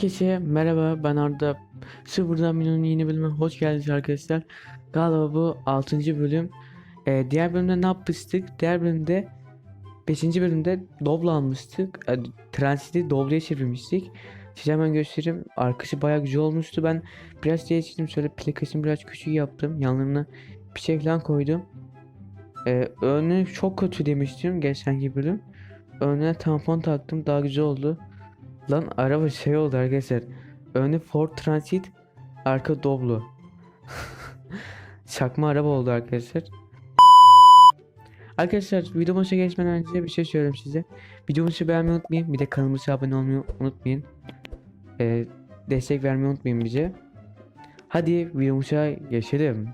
Herkese merhaba ben Arda. Sıfırdan Milyonun yeni bölümüne hoş geldiniz arkadaşlar. Galiba bu 6. bölüm. Ee, Diğer bölümde ne yapmıştık? Diğer bölümde 5. bölümde Doblo almıştık. E, Transit'i Doblo'ya çevirmiştik. Size hemen göstereyim. Arkası baya güzel olmuştu. Ben biraz değiştirdim şöyle plakasını biraz küçük yaptım. Yanlarına bir şey falan koydum. Ee, Önü çok kötü demiştim geçenki bölüm. Önüne tampon taktım. Daha güzel oldu Lan araba şey oldu arkadaşlar. Önü Ford Transit, arka Doblo. Çakma araba oldu arkadaşlar. Arkadaşlar video başa geçmeden önce bir şey söyleyeyim size. Videomuzu beğenmeyi unutmayın. Bir de kanalımıza abone olmayı unutmayın. Ee, destek vermeyi unutmayın bize. Hadi videomuza geçelim.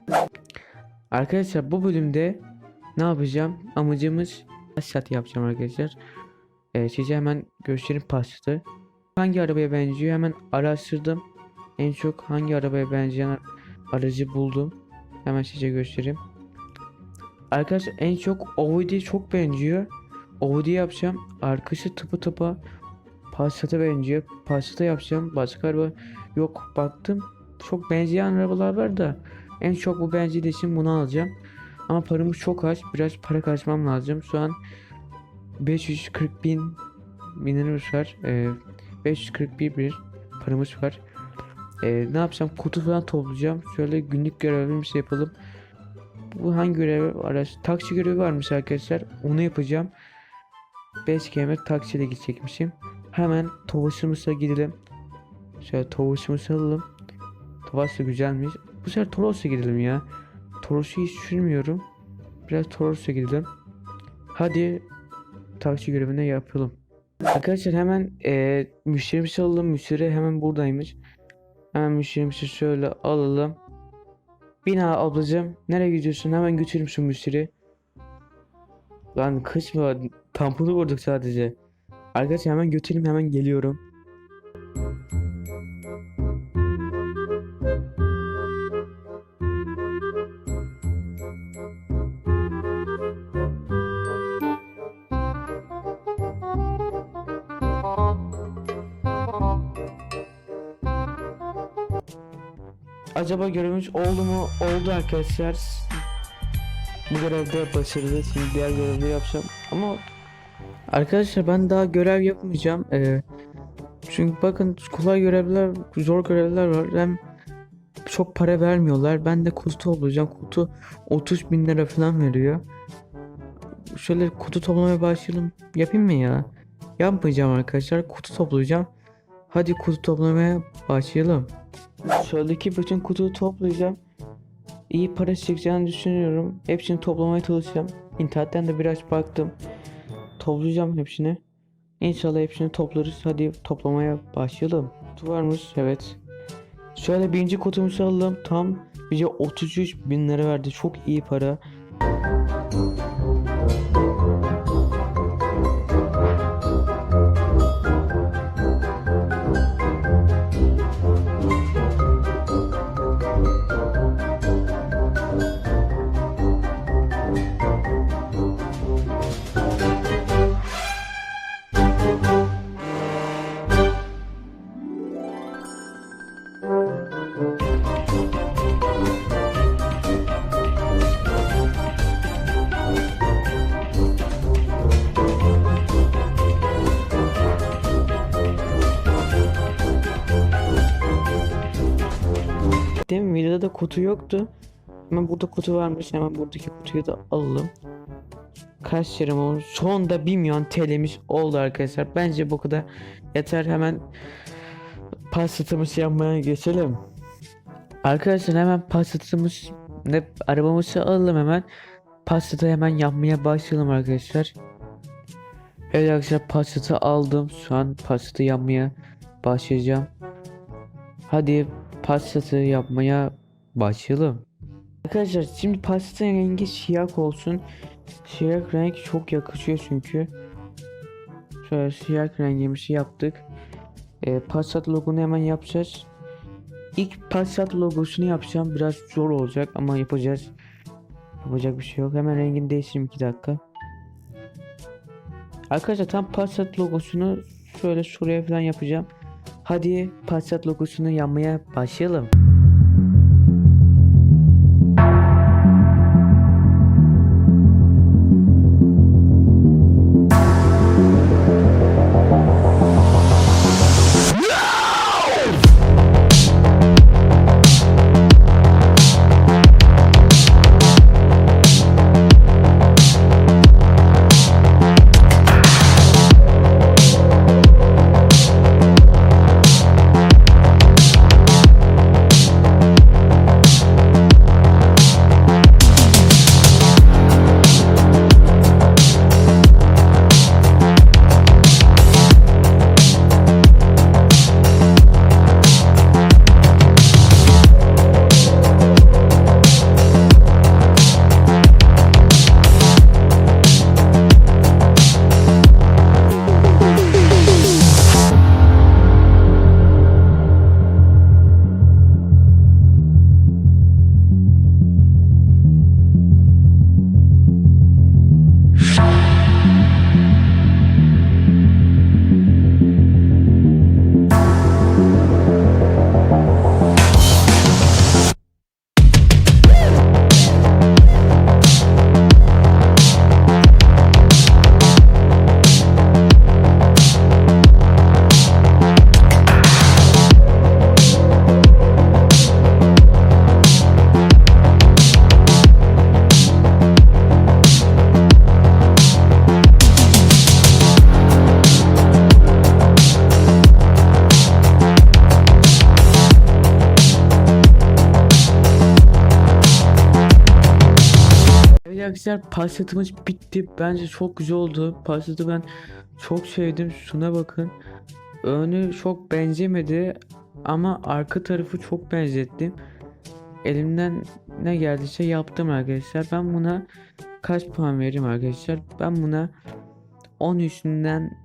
Arkadaşlar bu bölümde ne yapacağım? Amacımız Passat yapacağım arkadaşlar. Ee, size hemen göstereyim Passat'ı. Hangi arabaya benziyor hemen araştırdım. En çok hangi arabaya benzeyen aracı buldum. Hemen size göstereyim. Arkadaşlar en çok Audi'ye çok benziyor. Audi yapacağım. Arkası tıpı tıpa Passat'a benziyor. Passat'a yapacağım. Başka araba yok. Baktım. Çok benzeyen arabalar var da en çok bu benzediği için bunu alacağım. Ama paramız çok az. Biraz para kaçmam lazım. Şu an 540 bin binimiz var. Ee, 541 bir paramız var. Ee, ne yapacağım? Kutu falan toplayacağım. Şöyle günlük görevimiz yapalım. Bu hangi görev araç? Taksi görevi varmış arkadaşlar. Onu yapacağım. 5 km taksiyle gidecekmişim. Hemen Tovaşımız'a gidelim. Şöyle Tovaşımız'a alalım. Tovaş da güzelmiş. Bu sefer Toros'a gidelim ya. Toros'u hiç düşünmüyorum. Biraz Toros'a gidelim. Hadi taksi görevine yapalım. Arkadaşlar hemen e, müşterimizi alalım. Müşteri hemen buradaymış. Hemen müşterimizi şöyle alalım. Bina ablacığım. Nereye gidiyorsun? Hemen götürüm şu müşteri. Lan kışma. Tamponu vurduk sadece. Arkadaşlar hemen götüreyim hemen geliyorum. Acaba görevimiz oldu mu? Oldu arkadaşlar. Bu görevde başarılı. Şimdi diğer görevleri yapacağım. Ama arkadaşlar ben daha görev yapmayacağım. Ee, çünkü bakın kolay görevler, zor görevler var. Hem çok para vermiyorlar. Ben de kutu toplayacağım. Kutu 30 bin lira falan veriyor. Şöyle kutu toplamaya başlayalım. Yapayım mı ya? Yapmayacağım arkadaşlar. Kutu toplayacağım. Hadi kutu toplamaya başlayalım. Şuradaki bütün kutuyu toplayacağım. İyi para çıkacağını düşünüyorum. Hepsini toplamaya çalışacağım. İnternetten de biraz baktım. Toplayacağım hepsini. İnşallah hepsini toplarız. Hadi toplamaya başlayalım. Kutu varmış evet. Şöyle birinci kutumuzu alalım. Tam bize 33 bin lira verdi. Çok iyi para. Demin videoda kutu yoktu. Hemen burada kutu varmış. Hemen buradaki kutuyu da alalım. Kaç liram olmuş? Sonunda 1 milyon TL'miz oldu arkadaşlar. Bence bu kadar yeter. Hemen pasatımızı yapmaya geçelim. Arkadaşlar hemen pasatımız ne arabamızı alalım hemen. Pasatı hemen yapmaya başlayalım arkadaşlar. Evet arkadaşlar pasatı aldım. Şu an pasatı yapmaya başlayacağım. Hadi pasatı yapmaya başlayalım. Arkadaşlar şimdi pastanın rengi siyah olsun. Siyah renk çok yakışıyor çünkü. Şöyle siyah rengimizi yaptık. Ee, Passat logonu hemen yapacağız. İlk Passat logosunu yapacağım. Biraz zor olacak ama yapacağız. Yapacak bir şey yok. Hemen rengini değiştireyim 2 dakika. Arkadaşlar tam Passat logosunu şöyle şuraya falan yapacağım. Hadi Passat logosunu yapmaya başlayalım. Arkadaşlar Passat'ımız bitti. Bence çok güzel oldu. Passat'ı ben çok sevdim. Şuna bakın. Önü çok benzemedi ama arka tarafı çok benzettim. Elimden ne geldiyse yaptım arkadaşlar. Ben buna kaç puan veririm arkadaşlar? Ben buna 10 üstünden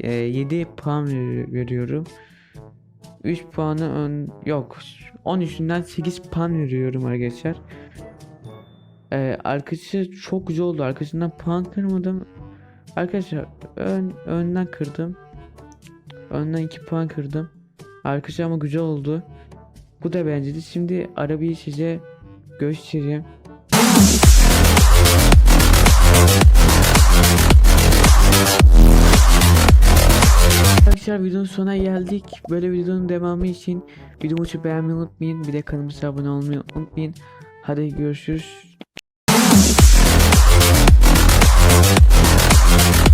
e, 7 puan ver- veriyorum. 3 puanı ön yok. 10 üstünden 8 puan veriyorum arkadaşlar. Ee, arkası çok güzel oldu. Arkasından puan kırmadım. Arkadaşlar ön önden kırdım. Önden 2 puan kırdım. Arkası ama güzel oldu. Bu da bence Şimdi arabayı size göstereyim. Arkadaşlar videonun sonuna geldik. Böyle videonun devamı için videomuzu beğenmeyi unutmayın. Bir de kanalımıza abone olmayı unutmayın. Hadi görüşürüz. Música